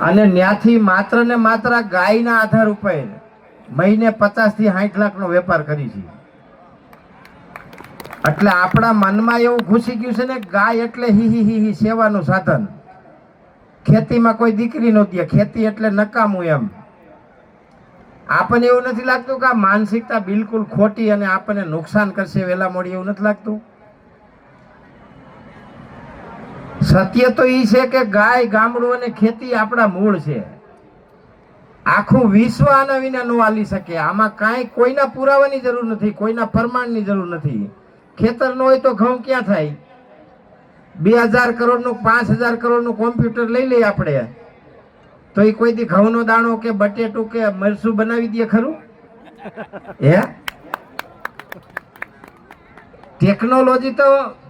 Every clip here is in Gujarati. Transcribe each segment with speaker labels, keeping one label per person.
Speaker 1: અને ત્યાંથી માત્ર ને માત્ર ગાયના આધાર ઉપર મહિને પચાસથી સાઠ લાખનો વેપાર કરી છે. એટલે આપણા મનમાં એવું ઘૂસી ગયું છે ને, ગાય એટલે હી હી હી સેવાનું સાધન. ખેતીમાં કોઈ દીકરી નહોતી ખેતી એટલે નકામું એમ. આપણને એવું નથી લાગતું કે આ માનસિકતા બિલકુલ ખોટી અને આપણને નુકસાન કરશે વહેલા મોડી એવું નથી લાગતું? સત્ય તો એ છે કે ગાય, ગામડું અને ખેતી આપણા મૂળ છે. આખું વિશ્વ આના વિના ન હાલી શકે. આમાં કાંઈ કોઈના પુરાવાની જરૂર નથી, કોઈના પ્રમાણની જરૂર નથી. ખેતર ન હોય તો ઘઉં ક્યાં થાય? બે હજાર કરોડનું, પાંચ હજાર કરોડનું કોમ્પ્યુટર લઈ લઈએ આપણે. તો એ કોઈ દી ઘઉંનો દાણો કે બટેટું કે મરસું બનાવી દે ખરું? હે? ટેકનોલોજી તો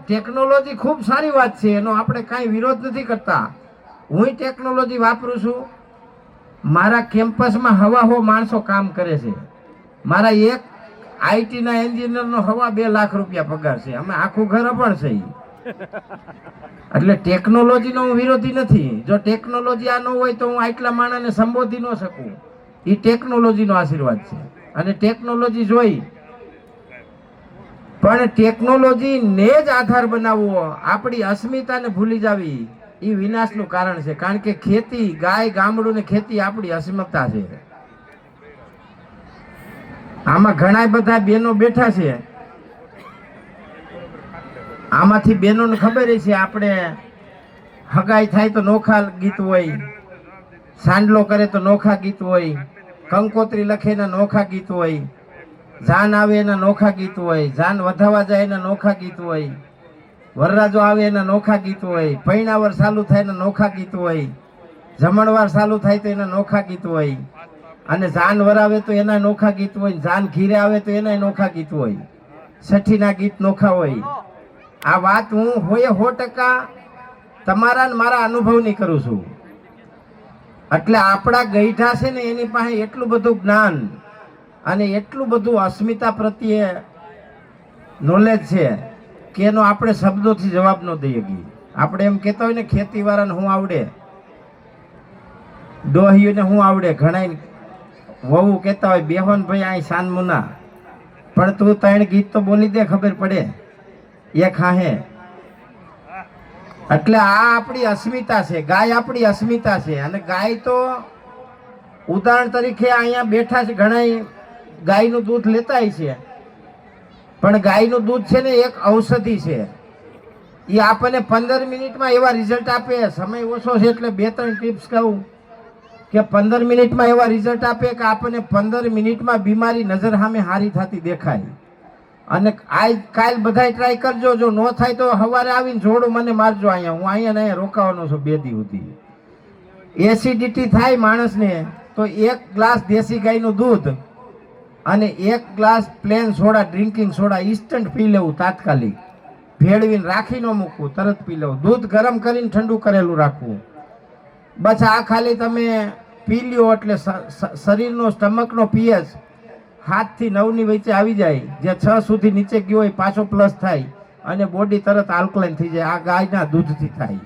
Speaker 1: ટેકનોલોજી ખૂબ સારી વાત છે, એનો આપણે કાંઈ વિરોધ નથી કરતા. હું ટેકનોલોજી વાપરું છું. મારા કેમ્પસમાં હવા હો માણસો કામ કરે છે. મારા એક આઈટીના એન્જિનિયરનો હવા બે લાખ રૂપિયા પગાર છે. અમે આખું ઘર પણ છે એટલે ટેકનોલોજીનો હું વિરોધી નથી. જો ટેકનોલોજી આ ન હોય તો હું આટલા માણસને સંબોધી ન શકું. એ ટેકનોલોજીનો આશીર્વાદ છે. અને ટેકનોલોજી જોઈ પણ ટેકનોલોજી ને જ આધાર બનાવવો, આપણી અસ્મિતાને ભૂલી જાવી એ વિનાશનું કારણ છે. કારણ કે ખેતી, ગાય, ગામડું ને ખેતી આપણી અસ્મિતા છે. આમાં ઘણા બધા બેનો બેઠા છે. આમાંથી બેનોને ખબર છે આપણે હગાઈ થાય તો નોખા ગીત હોય, સાંડલો કરે તો નોખા ગીત હોય, કંકોત્રી લખે ને નોખા ગીત હોય જાન આવે એના નોખા ગીત હોય, જાન વધાવા જાય એના નોખા ગીત હોય, વરરાજો આવે એના નોખા ગીત હોય, પૈણાવર ચાલુ થાય એના નોખા ગીત હોય, જમણવાર ચાલુ થાય તો એના નોખા ગીત હોય, અને જાન વરાવે તો એના નોખા ગીત હોય, જાન ઘીરે આવે તો એના નોખા ગીત હોય છઠ્ઠીના ગીત નોખા હોય. આ વાત હું હોય સો ટકા તમારા ને મારા અનુભવની કરું છું. એટલે આપણા ગઈઢા છે ને એની પાસે એટલું બધું જ્ઞાન અને એટલું બધું અસ્મિતા પ્રત્યે નોલેજ છે કે એનો આપણે શબ્દોથી જવાબ ન દઈએ શકીએ આપણે એમ કહેતા હોય ને ખેતીવાળાને હું આવડે? ડોહીઓને હું આવડે? ઘણા વહુ કહેતા હોય, બેહોન ભાઈ અહીં સાનમુના પણ તું ત્રણ ગીત તો બોલી દે, ખબર પડે? એ ખાહે એટલે આ આપણી અસ્મિતા છે, ગાય આપણી અસ્મિતા છે. અને ગાય તો ઉદાહરણ તરીકે અહીંયા બેઠા છે ઘણા ગાયનું દૂધ લેતા છે. પણ ગાયનું દૂધ છે ને એક ઔષધિ છે. એ આપણને પંદર મિનિટમાં એવા રિઝલ્ટ આપે. સમય ઓછો છે એટલે બે ત્રણ ટિપ્સ કહું. કે પંદર મિનિટમાં એવા રિઝલ્ટ આપે કે આપણને પંદર મિનિટમાં બીમારી નજર સામે હારી થતી દેખાય. અને આજ કાલ બધાય ટ્રાય કરજો. જો ન થાય તો સવારે આવીને જોડો મને મારજો અહીંયા. હું અહીંયા અહીંયા રોકાવાનો છું બે દી સુધી. એસિડિટી થાય માણસને, તો એક ગ્લાસ દેશી ગાયનું દૂધ અને એક glass plain soda, drinking soda, instant પી લેવું તાત્કાલિક. ભેળવીને રાખી ન મૂકવું, તરત પી લેવું. દૂધ ગરમ કરીને ઠંડુ કરેલું રાખવું. બસ આ ખાલી તમે પી લ્યો એટલે શરીરનો, સ્ટમકનો પીએચ હાથથી નવની વચ્ચે આવી જાય. જે છ સુધી નીચે ગયો હોય, પાછો પ્લસ થાય અને બોડી તરત આલ્કલાઇન થઈ જાય. આ ગાયના દૂધથી થાય.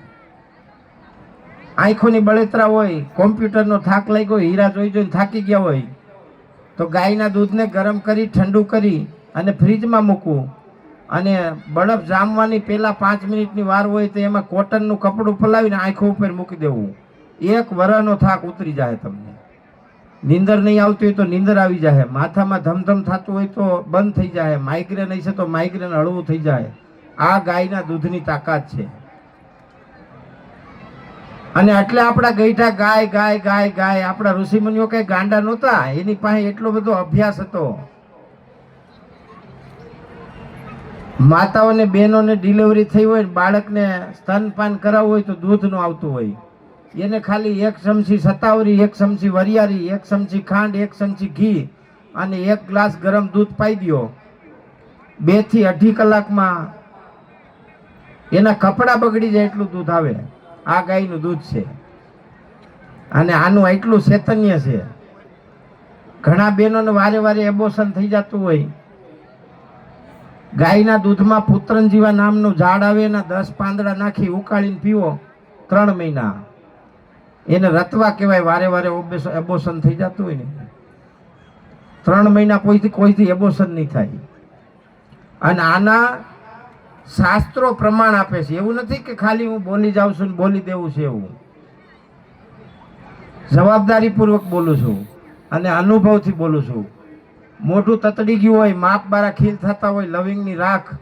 Speaker 1: આંખોની બળેતરા હોય કોમ્પ્યુટરનો થાક લાગ્યો હોય, હીરા જોઈ જોઈને થાકી ગયા હોય તો ગાયના દૂધને ગરમ કરી, ઠંડુ કરી અને ફ્રીજમાં મૂકવું. અને બરફ જામવાની પહેલાં પાંચ મિનિટની વાર હોય તો એમાં કોટનનું કપડું ફલાવીને આંખો ઉપર મૂકી દેવું. એક વરનો થાક ઉતરી જાય તમને. નીંદર નહીં આવતી હોય તો નીંદર આવી જાય. માથામાં ધમધમ થતું હોય તો બંધ થઈ જાય. માઇગ્રેન હશે તો માઇગ્રેન હળવું થઈ જાય. આ ગાયના દૂધની તાકાત છે. અને એટલે આપણા ગઈઠા ગાય ગાય ગાય ગાય. આપણા ઋષિમુનિઓ કઈ ગાંડા નહોતા. એની પાસે એટલો બધો અભ્યાસ હતો. માતાઓને, બહેનોને ડિલિવરી થઈ હોય બાળકને સ્તનપાન કરાવવું હોય તો દૂધનું આવતું હોય. એને ખાલી એક ચમચી સતાવરી એક ચમચી વરિયાળી, એક ચમચી ખાંડ, એક ચમચી ઘી અને એક ગ્લાસ ગરમ દૂધ પાઈ દ્યો. બેથી અઢી કલાકમાં એના કપડાં બગડી જાય એટલું દૂધ આવે. આ ગાયનું દૂધ છે. અને આનું એટલું ચૈતન્ય છે. ઘણા બહેનોને વારે વારે એબોશન થઈ જતું હોય. ગાયના દૂધમાં પુત્રંજીવા નામનું ઝાડ આવે એના દસ પાંદડા નાખી ઉકાળીને પીવો, ત્રણ મહિના. એને રતવા કહેવાય, વારે વારે એબોશન થઈ જતું હોય ને. ત્રણ મહિના કોઈથી કોઈથી એબોશન નહીં થાય. અને આના શાસ્ત્રો પ્રમાણ આપે છે. એવું નથી કે ખાલી હું બોલી જાઉં છું બોલી દેવું છે એવું. જવાબદારીપૂર્વક બોલું છું અને અનુભવથી બોલું છું. મોઢું તતડી ગયું હોય, માપ બારા ખીલ થતા હોય, લવિંગની રાખ,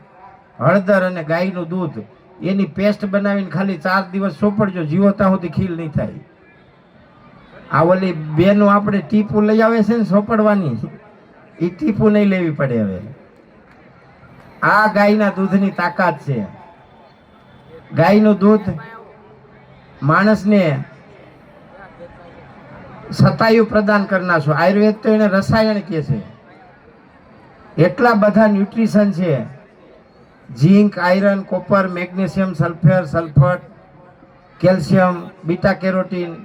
Speaker 1: હળદર અને ગાયનું દૂધ, એની પેસ્ટ બનાવીને ખાલી ચાર દિવસ સોંપડજો જીવો ત્યાં સુધી ખીલ નહીં થાય. આ ઓલી બેનું આપણે ટીપું લઈ આવે છે ને સોંપડવાની. એ ટીપું નહીં લેવી પડે હવે. આ ગાયના દૂધની તાકાત છે. ગાયનું દૂધ માણસને સતાયુ પ્રદાન કરનાર આયુર્વેદ તો એને રસાયણ કહે છે. એટલા બધા ન્યુટ્રિશન છે. Zinc, iron, copper, magnesium, sulphur sulphur calcium, beta carotene.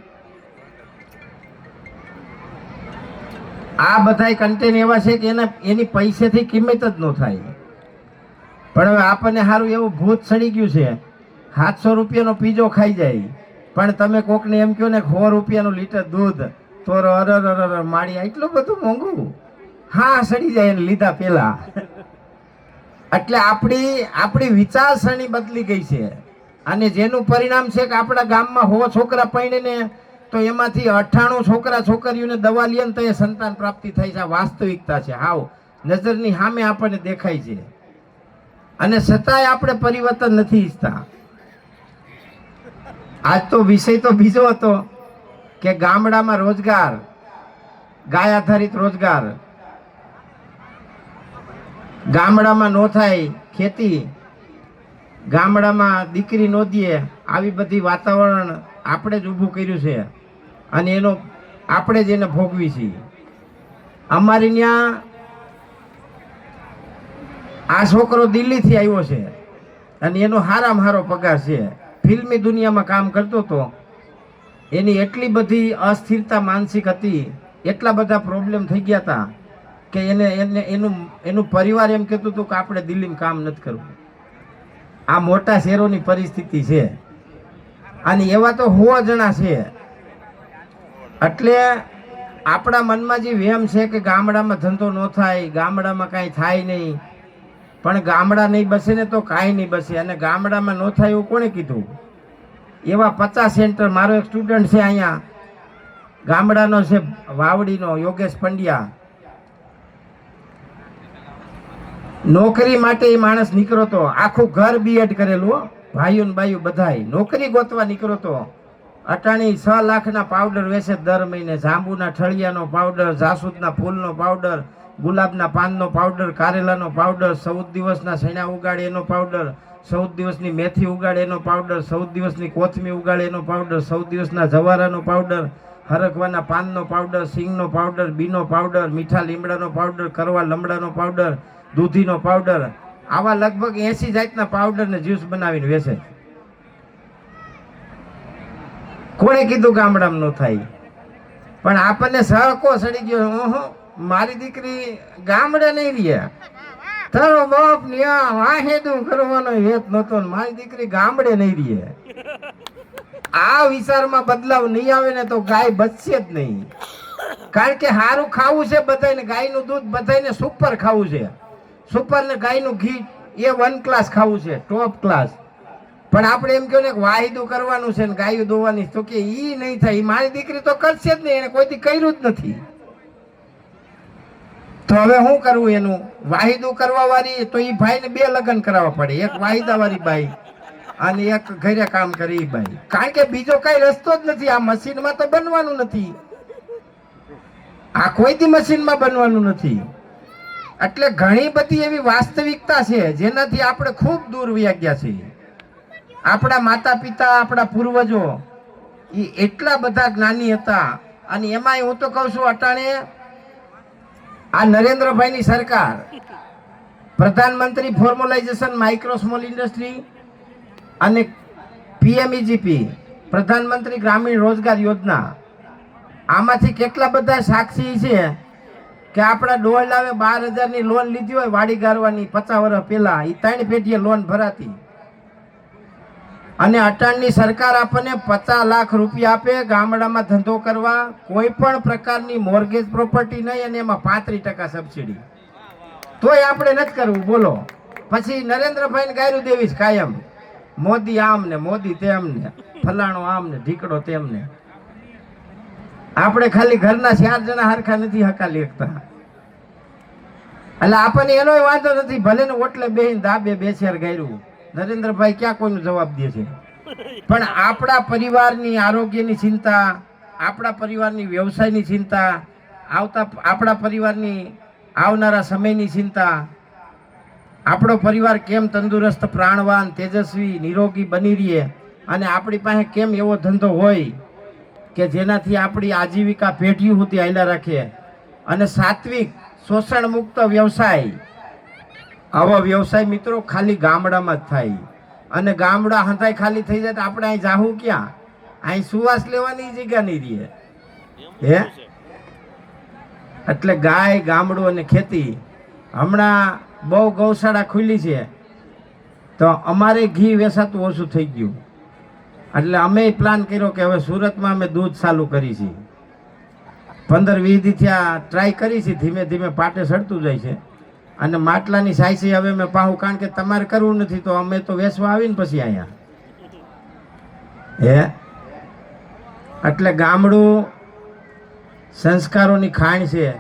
Speaker 1: આ બધાય કન્ટેન એવા છે કે એના એની પૈસેથી કિંમત જ ન થાય. પણ હવે આપણને સારું એવું ભૂત સડી ગયું છે. સાતસો રૂપિયાનો પીજો ખાઈ જાય. પણ તમે કોકને એમ કહો ને સો રૂપિયાનું લીટર દૂધ, તો અરર અરર માળી એટલું બધું મોંઘું? હા, સડી જાય એને લીધા પેલા એટલે આપણી આપણી વિચારસરણી બદલી ગઈ છે. અને જેનું પરિણામ છે કે આપણા ગામમાં હો છોકરા પૈણીને તો એમાંથી અઠ્ઠાણું છોકરા છોકરીઓને દવા લે ને તો એ સંતાન પ્રાપ્તિ થઈ છે. વાસ્તવિકતા છે. હાવ, નજરની સામે આપણને દેખાય છે. અને છતાંય આપણે પરિવર્તન નથી ઈચ્છતા. આજ તો વિષય તો બીજો હતો કે ગામડામાં રોજગાર, ગાય આધારિત રોજગાર. ગામડામાં નો થાય ખેતી, ગામડામાં દીકરી નો દે, આવી બધી વાતાવરણ આપણે જ ઊભું કર્યું છે અને એનો આપણે જ એને ભોગવી છીએ. અમારી ત્યાં આ છોકરો દિલ્હીથી આવ્યો છે અને એનો હારામાં હારો પગાર છે. ફિલ્મી દુનિયામાં કામ કરતો હતો. એની એટલી બધી અસ્થિરતા માનસિક હતી, એટલા બધા પ્રોબ્લેમ થઈ ગયા હતા કે એને એને, એનું એનું પરિવાર એમ કહેતું હતું કે આપણે દિલ્હીમાં કામ નથી કરવું. આ મોટા શહેરોની પરિસ્થિતિ છે. અને એવા તો હો જણા છે. એટલે આપણા મનમાં જે વહેમ છે કે ગામડામાં ધંધો ન થાય, ગામડામાં કાંઈ થાય નહીં પણ ગામડા નહીં બસે ને તો કાંઈ નહીં બસે. અને ગામડામાં ન થાય એવું કોણે કીધું? એવા પચાસ સેન્ટર, મારો એક સ્ટુડન્ટ છે અહીંયા. ગામડાનો છે વાવડીનો, યોગેશ પંડ્યા. નોકરી માટે એ માણસ નીકળો તો આખું ઘર બીએડ કરેલું. ભાઈઓ ને બાઈઓ બધાય. નોકરી ગોતવા નીકળો તો અટાણી છ લાખના પાવડર વેચે દર મહિને. જાંબુના ઠળિયાનો પાવડર, જાસૂદના ફૂલનો પાવડર, ગુલાબના પાનનો પાવડર, કારેલાનો પાવડર, ચૌદ દિવસના સૈણા ઉગાડે એનો પાવડર, ચૌદ દિવસની મેથી ઉગાડે એનો પાવડર, ચૌદ દિવસની કોથમી ઉગાડે એનો પાવડર, ચૌદ દિવસના જવારાનો પાવડર હરકવાના પાનનો પાવડર, સિંગનો પાવડર, બીનો પાવડર, મીઠા લીમડાનો પાવડર, કરવા લમડાનો પાવડર, દૂધીનો પાવડર. આવા લગભગ એસી જાતના પાવડરને જ્યુસ બનાવીને વેચે કોણે કીધું ગામડામાં ન થાય? પણ આપણને સરકો સડી ગયો ઓહો, મારી દીકરી ગામડે નહીં રહ્યા. તારો બાપ ન્યા વાહેદું કરવાનો હેત નતો ને મારી દીકરી ગામડે નહીં રહે આ વિચારમાં બદલાવ નહીં આવે ને તો ગાય બચશે જ નહીં. કારણ કે સારું ખાવું છે બધાને ગાયનું દૂધ બધાને સુપર ખાવું છે. સુપર ને ગાયનું ઘી એ વન ક્લાસ ખાવું છે ટોપ ક્લાસ પણ આપણે એમ કહ્યું ને કે વાહિદું કરવાનું છે ને ગાયું દોવાની તો કે ઈ નહીં થાય. ઈ મારી દીકરી તો કરશે જ નહીં, એને કોઈથી કર્યું જ નથી. તો હવે શું કરવું એનું? વાહિદું કરવા વાળી, તો એ ભાઈને બે લગ્ન કરાવવા પડે. એક વાહિદા વાળી બાઈ અને એક ઘરે કામ કરે એ બાઈ. કારણ કે બીજો કઈ રસ્તો જ નથી. આ મશીનમાં તો બનવાનું નથી. આ કોઈથી મશીનમાં બનવાનું નથી. એટલે ઘણી બધી એવી વાસ્તવિકતા છે, જેનાથી આપણે ખૂબ દૂર વ્યાગ્યા ગયા છીએ. આપણા માતા પિતા આપણા પૂર્વજો, એ એટલા બધા જ્ઞાની હતા. અને એમાંય હું તો કહું છું, અટાણે, આ નરેન્દ્રભાઈની સરકાર, પ્રધાનમંત્રી ફોર્મલાઇઝેશન માઇક્રો સ્મોલ ઇન્ડસ્ટ્રી અને પીએમઈજીપી પ્રધાનમંત્રી ગ્રામીણ રોજગાર યોજના. આમાંથી કેટલા બધા સાક્ષી છે કે આપણા ડોળ લાવે બાર હજારની લોન લીધી હોય વાડી ગારવાની પચાસ વર્ષ પહેલાં એ ત્રણ પેઢીએ લોન ભરાતી. અને અટાણની સરકાર આપણને પચાસ લાખ રૂપિયા આપે, ગામડામાં ધંધો કરવા, કોઈ પણ પ્રકારની મોર્ગેજ પ્રોપર્ટી નહીં અને એમાં પાંત્રીસ ટકા સબસિડી તોય આપણે નથી કરવું, બોલો. પછી નરેન્દ્રભાઈને ગાયરું દેવી જ કાયમ. મોદી આમ ને મોદી તેમ ને ફલાણો આમ ને ઢીકડો તેમ ને આપણે ખાલી ઘરના ચાર જણા હરખા નથી હકાલી શકતા એટલે આપણને એનો વાંધો નથી ભલે ને ઓટલે બેહીને ધાબે બેસેર ગાયરું. નરેન્દ્રભાઈ ક્યાં કોઈનો જવાબ દે છે? પણ આપણા પરિવારની આરોગ્યની ચિંતા, આપણા પરિવારની વ્યવસાયની ચિંતા, આવતા આપણા પરિવારની આવનારા સમયની ચિંતા, આપણો પરિવાર કેમ તંદુરસ્ત, પ્રાણવાન, તેજસ્વી, નિરોગી બની રહીએ અને આપણી પાસે કેમ એવો ધંધો હોય કે જેનાથી આપણી આજીવિકા પેઢી સુધી આયલા રાખીએ અને સાત્વિક શોષણ મુક્ત વ્યવસાય આવા વ્યવસાય મિત્રો ખાલી ગામડામાં જ થાય. અને ગામડા હંતાય ખાલી થઈ જાય તો આપણે અહીં જાહું ક્યાં? અહીં સુવાસ લેવાની જગ્યા નહીં રહે. હે? એટલે ગાય, ગામડું અને ખેતી. હમણાં બહુ ગૌશાળા ખુલ્લી છે. તો અમારે ઘી વેસાતું ઓછું થઈ ગયું. એટલે અમે પ્લાન કર્યો કે હવે સુરતમાં અમે દૂધ ચાલુ કરી છીએ પંદર, વીસથી થયા ટ્રાય કરી છે ધીમે ધીમે પાટે સડતું જાય છે. અને માટલાની સાયસી હવે મેં પાહું, કારણ કે તમારે કરવું નથી, તો અમે તો વેસવા આવીને પછી અહીંયા. હે? એટલે ગામડું સંસ્કારોની ખાણ છે.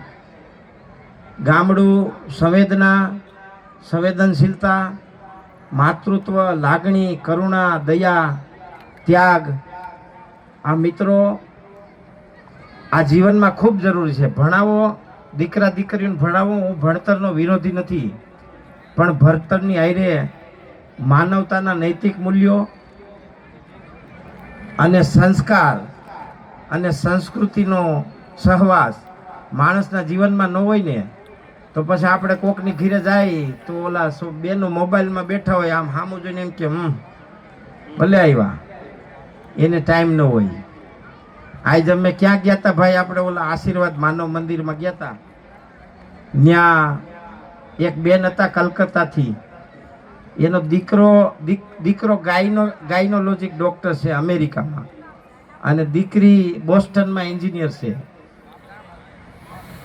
Speaker 1: ગામડું સંવેદના, સંવેદનશીલતા, માતૃત્વ, લાગણી, કરુણા, દયા, ત્યાગ. આ મિત્રો, આ જીવનમાં ખૂબ જરૂરી છે. ભણાવો દીકરા દીકરીઓને ભણાવો, હું ભણતરનો વિરોધી નથી. પણ ભણતરની આયરે માનવતાના નૈતિક મૂલ્યો અને સંસ્કાર અને સંસ્કૃતિનો સહવાસ માણસના જીવનમાં ન હોય ને, તો પછી આપણે કોકની ઘીરે જાય તો ઓલા બેનો મોબાઈલમાં બેઠા હોય, આમ સામું જોઈને એમ કે, હમ, ભલે આવ્યા એને ટાઈમ ન હોય. આજે અમે ક્યાં ગયા હતા ભાઈ? આપણે ઓલા આશીર્વાદ માનવ મંદિરમાં ગયા હતા ત્યાં એક બેન હતા કલકત્તાથી. એનો દીકરો દીકરો ગાયનો, ગાયનોલોજીક ડૉક્ટર છે અમેરિકામાં. અને દીકરી બોસ્ટનમાં એન્જિનિયર છે.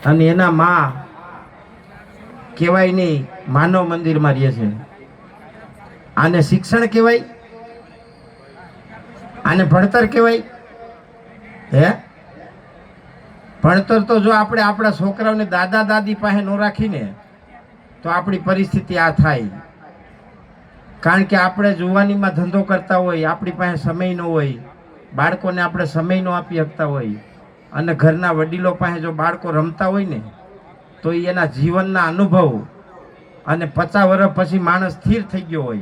Speaker 1: અને એના માં કહેવાય નહીં, માનવ મંદિરમાં રહે છે. આને શિક્ષણ કહેવાય. આને ભણતર કહેવાય. હે? ભણતર તો જો આપણે આપણા છોકરાઓને દાદા દાદી પાસે ન રાખીને, તો આપણી પરિસ્થિતિ આ થાય. કારણ કે આપણે જુવાનીમાં ધંધો કરતા હોય, આપણી પાસે સમય ન હોય, બાળકોને આપણે સમય ન આપી શકતા હોય, અને ઘરના વડીલો પાસે જો બાળકો રમતા હોય ને, તો એના જીવનના અનુભવ અને પચાસ વર્ષ પછી માણસ સ્થિર થઈ ગયો હોય.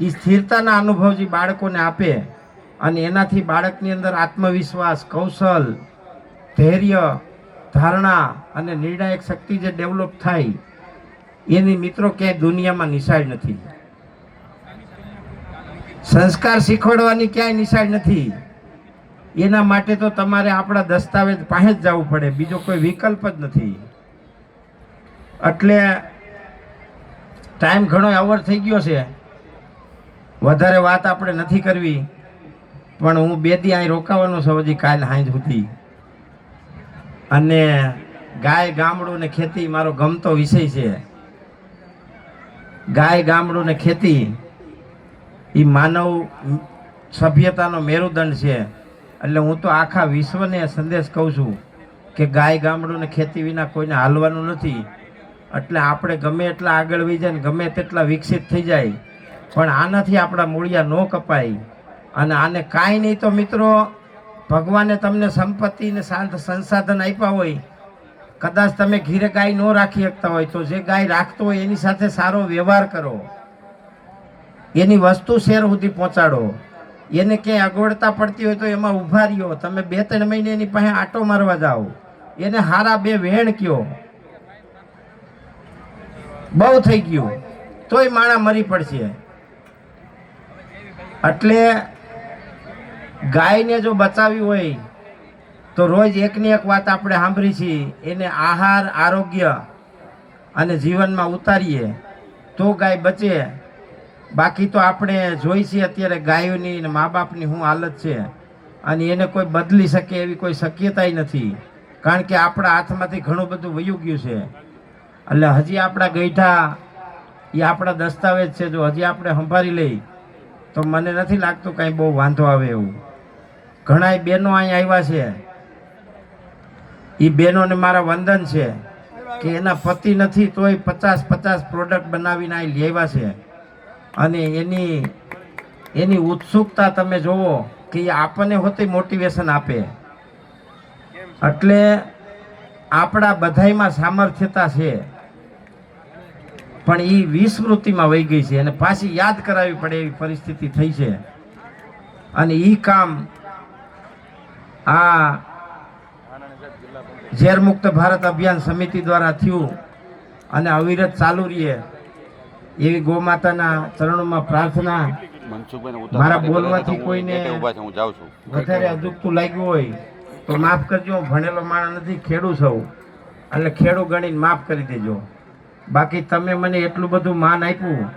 Speaker 1: એ સ્થિરતાના અનુભવ જે બાળકોને આપે અને એનાથી બાળકની અંદર આત્મવિશ્વાસ, કૌશલ, ધૈર્ય, ધારણા અને નિર્ણાયક શક્તિ જે ડેવલપ થાય, એની મિત્રો ક્યાંય દુનિયામાં નિશાળ નથી. સંસ્કાર શીખવાડવાની ક્યાંય નિશાળ નથી. એના માટે તો તમારે આપણા દસ્તાવેજ પાસે જ જવું પડે, બીજો કોઈ વિકલ્પ જ નથી. એટલે ટાઈમ ઘણો અવર થઈ ગયો છે. વધારે વાત આપણે નથી કરવી. પણ હું બે દી અહીં રોકાવાનો છું, હજી કાલ સાંજ સુધી. અને ગાય ગામડું ને ખેતી મારો ગમતો વિષય છે. ગાય ગામડું ને ખેતી એ માનવ સભ્યતાનો મેરુદંડ છે. એટલે હું તો આખા વિશ્વને સંદેશ કહું છું કે ગાય ગામડું ને ખેતી વિના કોઈને હાલવાનું નથી. એટલે આપણે ગમે એટલા આગળ વહી જાય ને ગમે તેટલા વિકસિત થઈ જાય. પણ આનાથી આપણા મૂળિયા ન કપાય. અને આને કાંઈ નહીં તો મિત્રો, ભગવાને તમને સંપત્તિ ને શાંત સંસાધન આપ્યા હોય, કદાચ તમે ઘીરે ગાય ન રાખી શકતા હોય, તો જે ગાય રાખતો હોય એની સાથે સારો વ્યવહાર કરો. એની વસ્તુ શેર સુધી પહોંચાડો. એને ક્યાંય અગવડતા પડતી હોય તો એમાં ઊભા રહ્યો. તમે બે ત્રણ મહિને એની પાસે આટો મારવા જાઓ. એને હારા બે વેણ કયો. બહુ થઈ ગયું. તોય માણા મરી પડશે. એટલે ગાયને જો બચાવી હોય, તો રોજ એકની એક વાત આપણે સાંભળી છીએ એને આહાર, આરોગ્ય અને જીવનમાં ઉતારીએ, તો ગાય બચે. બાકી તો આપણે જોઈ છીએ અત્યારે ગાયોની ને મા બાપની શું હાલત છે, અને એને કોઈ બદલી શકે એવી કોઈ શક્યતાય નથી, કારણ કે આપણા હાથમાંથી ઘણું બધું વયું ગયું છે. એટલે હજી આપણા ગૈઠા એ આપણા દસ્તાવેજ છે, જો હજી આપણે સંભાળી લઈ, તો મને નથી લાગતું કાંઈ બહુ વાંધો આવે એવું. ઘણાય બહેનો અહીંયા આવ્યા છે. એ બહેનોને મારા વંદન છે કે એના પતિ નથી, તોય પચાસ પચાસ પ્રોડક્ટ બનાવીને અહીં લેવા છે. અને એની એની ઉત્સુકતા તમે જોવો કે એ આપણને હોતી મોટિવેશન આપે. એટલે આપણા બધાયમાં સામર્થ્યતા છે. પણ એ વિસ્મૃતિમાં વહી ગઈ છે અને પાછી યાદ કરાવી પડે એવી પરિસ્થિતિ થઈ છે. અને એ કામ આ ઝેરમુક્ત ભારત અભિયાન સમિતિ દ્વારા થયું અને અવિરત ચાલુ રહીએ એવી ગોમાતાના ચરણોમાં પ્રાર્થના મારા બોલવાથી કોઈને વધારે અદુકતું લાગ્યું હોય તો માફ કરજો હું ભણેલો માણસ નથી ખેડૂ છું. એટલે ખેડૂ ગણીને માફ કરી દેજો. બાકી તમે મને એટલું બધું માન આપ્યું